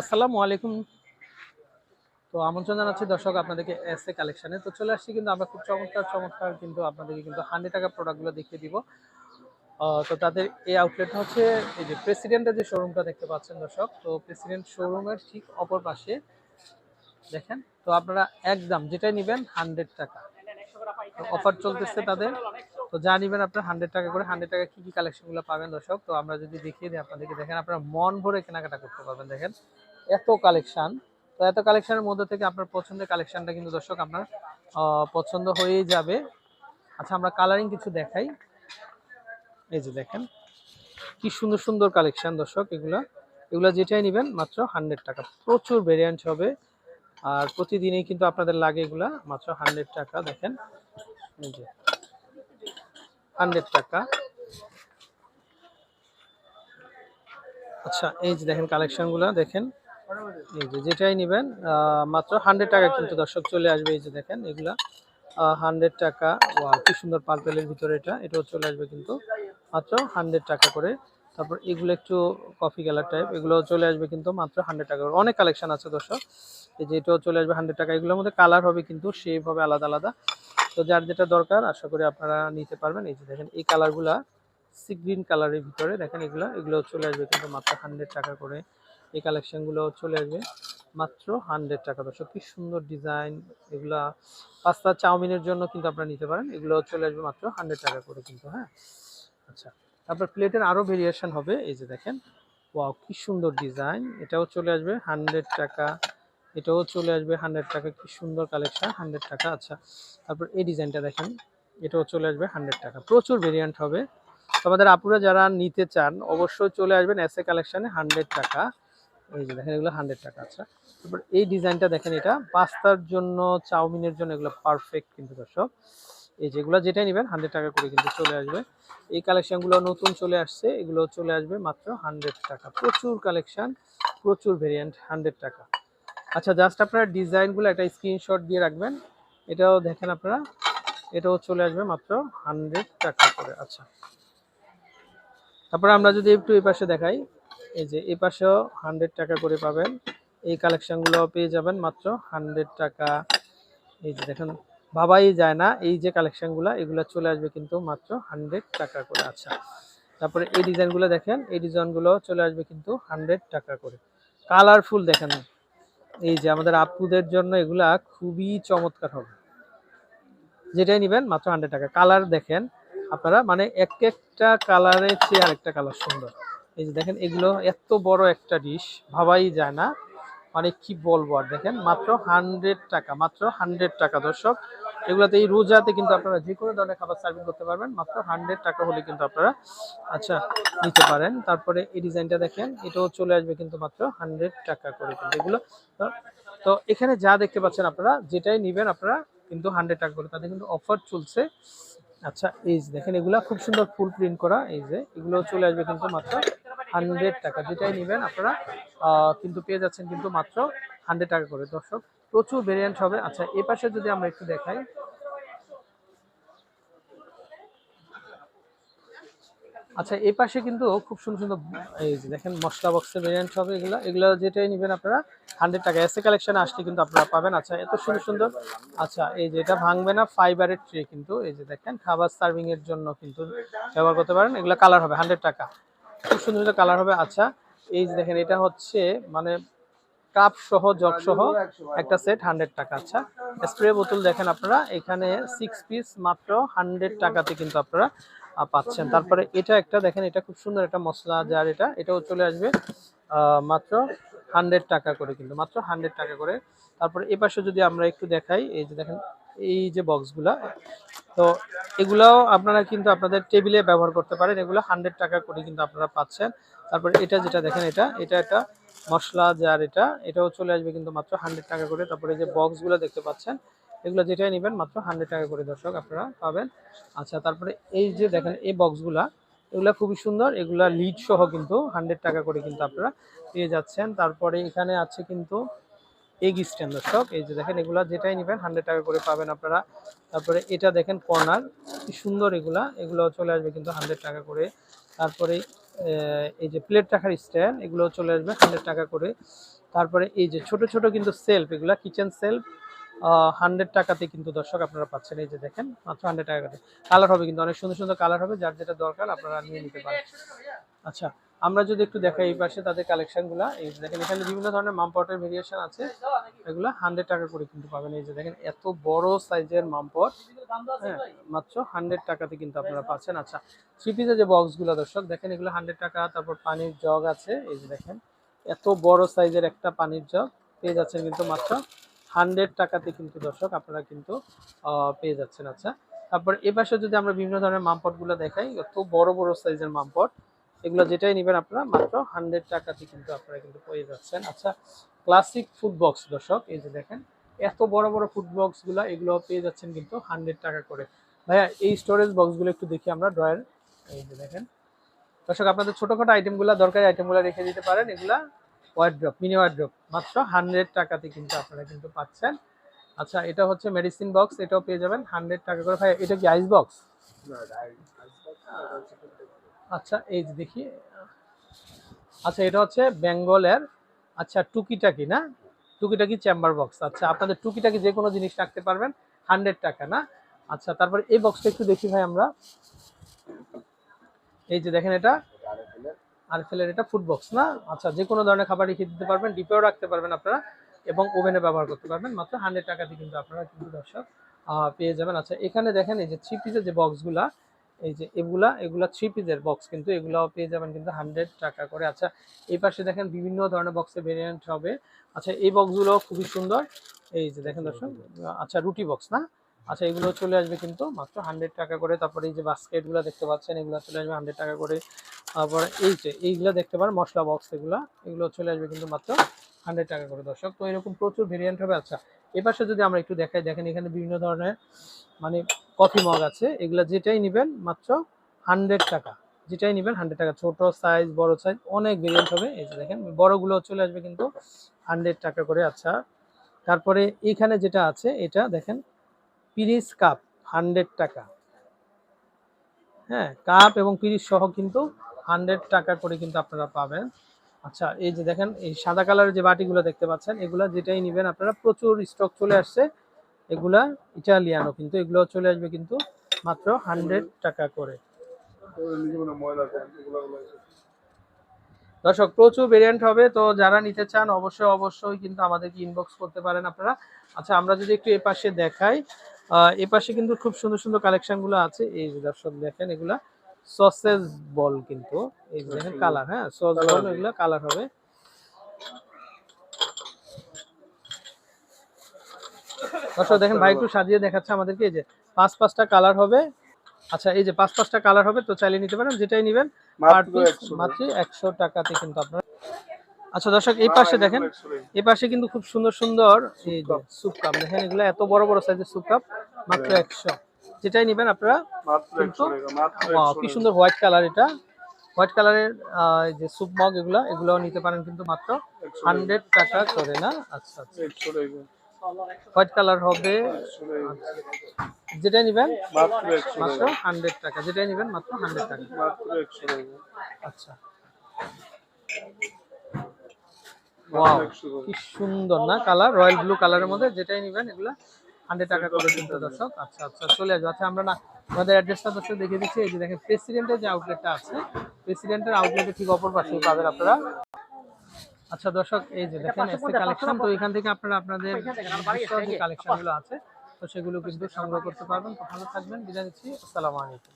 আসসালামু আলাইকুম। তো আমন্ত্রণ জানাচ্ছি দর্শক আপনাদেরকে এস এ কালেকশনে তো চলে আসছি কিন্তু আমরা খুব চমৎকার চমৎকার কিন্তু আপনাদেরকে কিন্তু হান্ড্রেড টাকা প্রোডাক্টগুলো দেখিয়ে দিব। তো তাদের এই আউটলেটটা হচ্ছে এই যে প্রেসিডেন্টের যে শোরুমটা দেখতে পাচ্ছেন দর্শক। তো প্রেসিডেন্ট শোরুমের ঠিক অপর পাশে, দেখেন, তো আপনারা একদম যেটাই নেবেন হান্ড্রেড টাকা। অফার চলতেছে তাদের। তো যা নেবেন আপনার হান্ড্রেড টাকা করে হান্ড্রেড টাকা কি কি কালেকশনগুলো পাবেন দর্শক? তো আমরা যদি দেখিয়ে দিই আপনাদেরকে, দেখেন আপনারা মন ভরে কেনাকাটা করতে পারবেন, দেখেন। এত কালেকশন তো এত কালেকশনের মধ্যে থেকে আপনার পছন্দের কালেকশনটা কিন্তু দর্শক আপনার পছন্দ হয়েই যাবে। আচ্ছা আমরা কালারিং কিছু দেখাই। এই যে দেখেন, কি সুন্দর সুন্দর কালেকশান দর্শক এগুলা। এগুলো যেটাই নেবেন, মাত্র হান্ড্রেড টাকা। প্রচুর ভেরিয়েন্ট হবে। আর প্রতিদিনই কিন্তু আপনাদের লাগে এগুলা, মাত্র হান্ড্রেড টাকা, দেখেন। এই যে। হান্ড্রেড টাকা। আচ্ছা এই যে দেখেন কালেকশনগুলো, দেখেন। এই যে যেটাই নেবেন মাত্র হান্ড্রেড টাকা কিন্তু দর্শক চলে আসবে, এই যে দেখেন এগুলা। হান্ড্রেড টাকা ওয়া কি সুন্দর পার্পেলের ভিতরে এটা, এটাও চলে আসবে কিন্তু মাত্র হান্ড্রেড টাকা করে। তারপর এগুলো একটু কফি কালার টাইপ এগুলো চলে আসবে কিন্তু মাত্র হান্ড্রেড টাকা করে। অনেক কালেকশন আছে দর্শক, এই যে এটাও চলে আসবে হান্ড্রেড টাকা। এগুলোর মধ্যে কালার হবে কিন্তু শেপ হবে আলাদা আলাদা। তো যার যেটা দরকার, আশা করি আপনারা নিতে পারবেন। এই যে দেখেন, এই কালারগুলা সি গ্রিন কালারের ভিতরে, দেখেন এগুলো এগুলো চলে আসবে কিন্তু মাত্র হান্ড্রেড টাকা করে। এই কালেকশনগুলো চলে আসবে মাত্র হান্ড্রেড টাকা। দর্শক, কি সুন্দর ডিজাইন এগুলা পাস্তা চাউমিনের জন্য কিন্তু আপনারা নিতে পারেন। এগুলো চলে আসবে মাত্র হান্ড্রেড টাকা করে কিন্তু হ্যাঁ? আচ্ছা তারপর প্লেটের আরও ভেরিয়েশন হবে। এই যে দেখেন, ওয়াও, কি সুন্দর ডিজাইন এটাও চলে আসবে হান্ড্রেড টাকা। এটাও চলে আসবে হান্ড্রেড টাকা। কি সুন্দর কালেকশন হান্ড্রেড টাকা। আচ্ছা তারপর এই ডিজাইনটা দেখেন, এটাও চলে আসবে হান্ড্রেড টাকা। প্রচুর ভেরিয়েন্ট হবে। আমাদের আপুরা যারা নিতে চান, অবশ্যই চলে আসবেন এস এ কালেকশনে হান্ড্রেড টাকা। এই যে দেখেন, এগুলো হান্ড্রেড টাকা। আচ্ছা তারপর এই ডিজাইনটা দেখেন এটা, পাস্তার জন্য, চাউমিনের জন্য এগুলো পারফেক্ট কিন্তু দর্শক। এই যেগুলো যেটাই নেবেন হান্ড্রেড টাকা করে কিন্তু চলে আসবে। এই কালেকশানগুলো নতুন চলে আসছে, এগুলো চলে আসবে মাত্র হান্ড্রেড টাকা। প্রচুর কালেকশন প্রচুর ভেরিয়েন্ট হান্ড্রেড টাকা। আচ্ছা জাস্ট আপনারা ডিজাইনগুলো একটা স্ক্রিনশট দিয়ে রাখবেন। এটাও দেখেন আপনারা। এটাও চলে আসবে মাত্র হান্ড্রেড টাকা করে। আচ্ছা। তারপরে আমরা যদি একটু এই পাশে দেখাই, এই যে এই পাশেও হান্ড্রেড টাকা করে পাবেন। এই কালেকশানগুলো পেয়ে যাবেন মাত্র হান্ড্রেড টাকা। এই যে দেখেন, ভাবাই যায় না, এই যে কালেকশানগুলো এগুলো চলে আসবে কিন্তু মাত্র হান্ড্রেড টাকা করে। আচ্ছা। তারপরে এই ডিজাইনগুলো দেখেন, এই ডিজাইনগুলো চলে আসবে কিন্তু হান্ড্রেড টাকা করে। কালারফুল দেখেন। এই যে আমাদের আপুদের জন্য এগুলা খুবই চমৎকার হবে। যেটাই নেবেন মাত্র হান্ড্রেড টাকা। কালার দেখেন আপনারা মানে এক একটা কালারের চেয়ে আরেকটা কালার সুন্দর। এই যে দেখেন, এগুলো এত বড় একটা ডিশ ভাবাই যায় না। মানে কি বলব আর, দেখেন মাত্র হান্ড্রেড টাকা, মাত্র হান্ড্রেড টাকা দর্শক। এগুলোতে এই রোজাতে কিন্তু আপনারা যে কোনো ধরনের খাবার সার্ভিং করতে পারবেন। মাত্র হান্ড্রেড টাকা হলে কিন্তু আপনারা আচ্ছা নিতে পারেন। তারপরে এই ডিজাইনটা দেখেন, এটাও চলে আসবে কিন্তু মাত্র হান্ড্রেড টাকা করে কিন্তু এগুলো। তো- এখানে যা দেখতে পাচ্ছেন আপনারা, যেটাই নেবেন আপনারা কিন্তু হান্ড্রেড টাকা করে। তাদের কিন্তু অফার চলছে। আচ্ছা এই যে দেখেন, এগুলা খুব সুন্দর ফুল প্রিন্ট করা, এই যে এগুলো চলে আসবে কিন্তু মাত্র হান্ড্রেড টাকা। যেটাই নেবেন আপনারা কিন্তু পেয়ে যাচ্ছেন কিন্তু মাত্র হান্ড্রেড টাকা করে। দর্শক প্রচুর ভেরিয়েন্ট হবে। আচ্ছা এ পাশে যদি আমরা একটু দেখাই। আচ্ছা এই পাশে কিন্তু খুব সুন্দর সুন্দর, এই যে দেখেন, মশলা বক্সের ভেরিয়েন্ট হবে এগুলো। এগুলো যেটাই নেবেন আপনারা হান্ড্রেড টাকা। এসে কালেকশনে আসলে কিন্তু আপনারা পাবেন। আচ্ছা এত সুন্দর সুন্দর আচ্ছা এই যে এটা ভাঙবে না ফাইবারের ট্রে কিন্তু, এই যে দেখেন, খাবার সার্ভিং এর জন্য কিন্তু ব্যবহার করতে পারেন। এগুলো কালার হবে হান্ড্রেড টাকা। খুব সুন্দর সুন্দর কালার হবে। আচ্ছা এই যে দেখেন, এটা হচ্ছে মানে কাপ সহ জগ সহ একটা সেট হান্ড্রেড টাকা আচ্ছা। স্প্রে বোতল দেখেন আপনারা এখানে সিক্স পিস মাত্র হান্ড্রেড টাকাতে কিন্তু আপনারা পাচ্ছেন। তারপরে এটা একটা দেখেন এটা খুব সুন্দর একটা মশলা যার এটা। এটাও চলে আসবে মাত্র হান্ড্রেড টাকা করে কিন্তু মাত্র হান্ড্রেড টাকা করে। তারপরে এ পাশে যদি আমরা একটু দেখাই এই যে দেখেন এই যে বক্সগুলা তো এগুলাও আপনারা কিন্তু আপনাদের টেবিলে ব্যবহার করতে পারেন। এগুলো হান্ড্রেড টাকা করে কিন্তু আপনারা পাচ্ছেন। তারপরে এটা যেটা দেখেন এটা এটা একটা মশলা জার এটা, এটাও চলে আসবে কিন্তু মাত্র হান্ড্রেড টাকা করে। তারপরে যে বক্সগুলো দেখতে পাচ্ছেন, এগুলো যেটাই নেবেন মাত্র হান্ড্রেড টাকা করে দর্শক আপনারা পাবেন। আচ্ছা তারপরে এই যে দেখেন এই বক্সগুলা এগুলা খুবই সুন্দর, এগুলা লিড সহ কিন্তু হান্ড্রেড টাকা করে কিন্তু আপনারা পেয়ে যাচ্ছেন। তারপরে এখানে আছে কিন্তু এগ স্ট্যান্ড দর্শক, এই যে দেখেন এগুলা যেটাই নেবেন হান্ড্রেড টাকা করে পাবেন আপনারা। তারপরে এটা দেখেন কর্নার কি সুন্দর এগুলা এগুলো চলে আসবে কিন্তু হান্ড্রেড টাকা করে। তারপরে এই যে প্লেট রাখার স্ট্যান্ড এগুলো চলে আসবে হান্ড্রেড টাকা করে। তারপরে এই যে ছোট ছোট কিন্তু সেলফ এগুলো কিচেন সেলফ হান্ড্রেড টাকাতে কিন্তু দর্শক আপনারা পাচ্ছেন। এই যে দেখেন, মাত্র হান্ড্রেড টাকা কালার হবে কিন্তু অনেক সুন্দর সুন্দর কালার হবে, যার যেটা দরকার আপনারা নিয়ে নিতে পারেন। আচ্ছা আমরা যদি একটু দেখাই এই পাশে তাদের কালেকশনগুলা এই দেখেন, এখানে বিভিন্ন ধরনের মামপটের ভেরিয়েশন আছে। এগুলা হান্ড্রেড টাকা করে কিন্তু পাবেন। এই যে দেখেন, এত বড় সাইজের মামপট হ্যাঁ মাত্র হান্ড্রেড টাকাতে কিন্তু আপনারা পাচ্ছেন। আচ্ছা থ্রি পিসের যে বক্সগুলো দর্শক, দেখেন, এগুলো হান্ড্রেড টাকা, তারপর পানির জগ আছে। এই যে দেখেন, এত বড় সাইজের একটা পানির জগ পেয়ে যাচ্ছেন কিন্তু মাত্র হান্ড্রেড টাকাতে কিন্তু, দর্শক, আপনারা কিন্তু পেয়ে যাচ্ছেন। আচ্ছা তারপর এ পাশে যদি আমরা বিভিন্ন ধরনের মামপটগুলো দেখাই, এত বড় বড় সাইজের মামপট এগুলো যেটাই নেবেন আপনারা, মাত্র হান্ড্রেড টাকাতে কিন্তু আপনারা কিন্তু পেয়ে যাচ্ছেন। আচ্ছা ক্লাসিক ফুড বক্স দর্শক, এই যে দেখেন, এত বড় বড় ফুড বক্সগুলো এগুলো পেয়ে যাচ্ছেন কিন্তু হান্ড্রেড টাকা করে। ভাইয়া, এই স্টোরেজ বক্সগুলো একটু দেখি আমরা ড্রয়ার এই যে দেখেন। দর্শক, আপনাদের ছোটখাটো আইটেমগুলো দরকারি আইটেমগুলো রেখে দিতে পারেন, এগুলা ওয়ার্ড্রপ মিনি ওয়ার্ড্রপ মাত্র হান্ড্রেড টাকাতে কিন্তু আপনারা কিন্তু পাচ্ছেন। আচ্ছা এটা হচ্ছে মেডিসিন বক্স এটাও পেয়ে যাবেন হান্ড্রেড টাকা করে। ভাই এটা কি আইস বক্স আচ্ছা এই যে দেখি। আচ্ছা এটা হচ্ছে বেঙ্গলের আচ্ছা টুকিটাকি না? টুকিটাকি চেম্বার বক্স। আচ্ছা আপনাদের টুকিটাকি যে কোনো জিনিস রাখতে পারবেন হান্ড্রেড টাকা, না? আচ্ছা তারপরে এই বক্সটা একটু দেখি ভাই আমরা। এই যে দেখেন এটা। আরফেলের এটা ফুড বক্স না? আচ্ছা যে কোনো ধরনের খাবার রেখে দিতে পারবেন ডিপেও রাখতে পারবেন আপনারা, এবং ওভেনে ব্যবহার করতে পারবেন। মাত্র হান্ড্রেড টাকাতে কিন্তু আপনারা কিন্তু দর্শক পেয়ে যাবেন। আচ্ছা এখানে দেখেন এই যে থ্রি পিসের যে বক্সগুলা এই যে এগুলা এগুলা থ্রি পিসের বক্স কিন্তু এগুলাও পেয়ে যাবেন কিন্তু হান্ড্রেড টাকা করে। আচ্ছা এই পাশে দেখেন বিভিন্ন ধরনের বক্সের ভেরিয়েন্ট হবে। আচ্ছা এই বক্সগুলো খুবই সুন্দর। এই যে দেখেন দর্শক আচ্ছা রুটি বক্স না? আচ্ছা এগুলো চলে আসবে কিন্তু মাত্র হান্ড্রেড টাকা করে। তারপরে এই যে বাস্কেটগুলো দেখতে পাচ্ছেন, এগুলো চলে আসবে হান্ড্রেড টাকা করে। তারপর এই যে এইগুলো দেখতে পারেন, মশলা বক্স এগুলো এগুলো চলে আসবে কিন্তু মাত্র হান্ড্রেড টাকা করে। দর্শক, তো এরকম প্রচুর ভেরিয়েন্ট হবে। আচ্ছা এপাশে যদি আমরা একটু দেখাই, দেখেন এখানে বিভিন্ন ধরনের মানে কফি মগ আছে। এগুলো যেটাই নেবেন মাত্র হান্ড্রেড টাকা। যেটাই নেবেন হান্ড্রেড টাকা। ছোট সাইজ বড় সাইজ অনেক ভেরিয়েন্ট হবে। এই যে দেখেন, বড়গুলো চলে আসবে কিন্তু হান্ড্রেড টাকা করে। আচ্ছা তারপরে এখানে যেটা আছে, এটা দেখেন, পিরিস কাপ হান্ড্রেড টাকা। হ্যাঁ কাপ এবং পিরিস সহ কিন্তু হান্ড্রেড টাকা করে কিন্তু আপনারা পাবেন। আচ্ছা এই যে দেখেন, এই সাদা কালারের যে বাটিগুলো দেখতে পাচ্ছেন, এগুলা যেটাই নেবেন, আপনারা প্রচুর স্টক চলে আসছে। এগুলা ইটালিয়ানো কিন্তু, এগুলো চলে আসবে কিন্তু মাত্র হান্ড্রেড টাকা করে। দর্শক, প্রচুর ভেরিয়েন্ট হবে, তো যারা নিতে চান অবশ্যই অবশ্যই কিন্তু আমাদেরকে ইনবক্স করতে পারেন আপনারা। আচ্ছা আমরা যদি একটু এ পাশে দেখাই এ পাশে কিন্তু খুব সুন্দর সুন্দর কালেকশনগুলো আছে। এই যে দর্শক, দেখেন এগুলা। সসেজ বল কিন্তু এই দেখেন কালার হ্যাঁ? সস বল এগুলা কালার হবে। দর্শক দেখেন ভাই একটু সাজিয়ে দেখাচ্ছে আমাদেরকে এই যে পাঁচ পাঁচটা কালার হবে। আচ্ছা এই যে পাঁচ পাঁচটা কালার হবে তো চাইলে নিতে পারেন যেটাই নেবেন। মাত্র একশো টাকাতে কিন্তু আপনারা আচ্ছা দর্শক এই পাশে দেখেন এই পাশে কিন্তু খুব সুন্দর সুন্দর এই যে স্যুপ কাপ। দেখেন এগুলো এত বড় বড় সাইজের স্যুপ কাপ মাত্র একশো। যেটাই নেবেন আপনারা কিন্তু কি সুন্দর হোয়াইট কালার এটা। হোয়াইট কালারের যে স্যুপ মগ এগুলো এগুলোও নিতে পারেন কিন্তু মাত্র হান্ড্রেড টাকা করে না? আচ্ছা আচ্ছা। হোয়াইট কালার হবে। যেটাই নেবেন মাত্র হান্ড্রেড টাকা। যেটাই নেবেন মাত্র হান্ড্রেড টাকা। আচ্ছা। কি সুন্দর না? কালার রয়্যাল ব্লু কালারের মধ্যে যেটাই নেবেন এগুলা হান্ড্রেড টাকা করে কিন্তু দর্শক। আচ্ছা আচ্ছা চলে আসব। আচ্ছা আমরা না আমাদের অ্যাড্রেসটা দর্শক দেখে দিচ্ছি। এই যে দেখেন প্রেসিডেন্টের যে আউটলেটটা আছে প্রেসিডেন্টের আউটলেটে ঠিক অপর পাশে পাবেন আপনারা। আচ্ছা দর্শক এই যে দেখেন এসসি কালেকশন তো এখান থেকে আপনারা আপনাদের যে কালেকশনগুলো আছে তো সেগুলো কিন্তু সংগ্রহ করতে পারবেন। তো ভালো থাকবেন বিদায় দিচ্ছি আসসালামু আলাইকুম।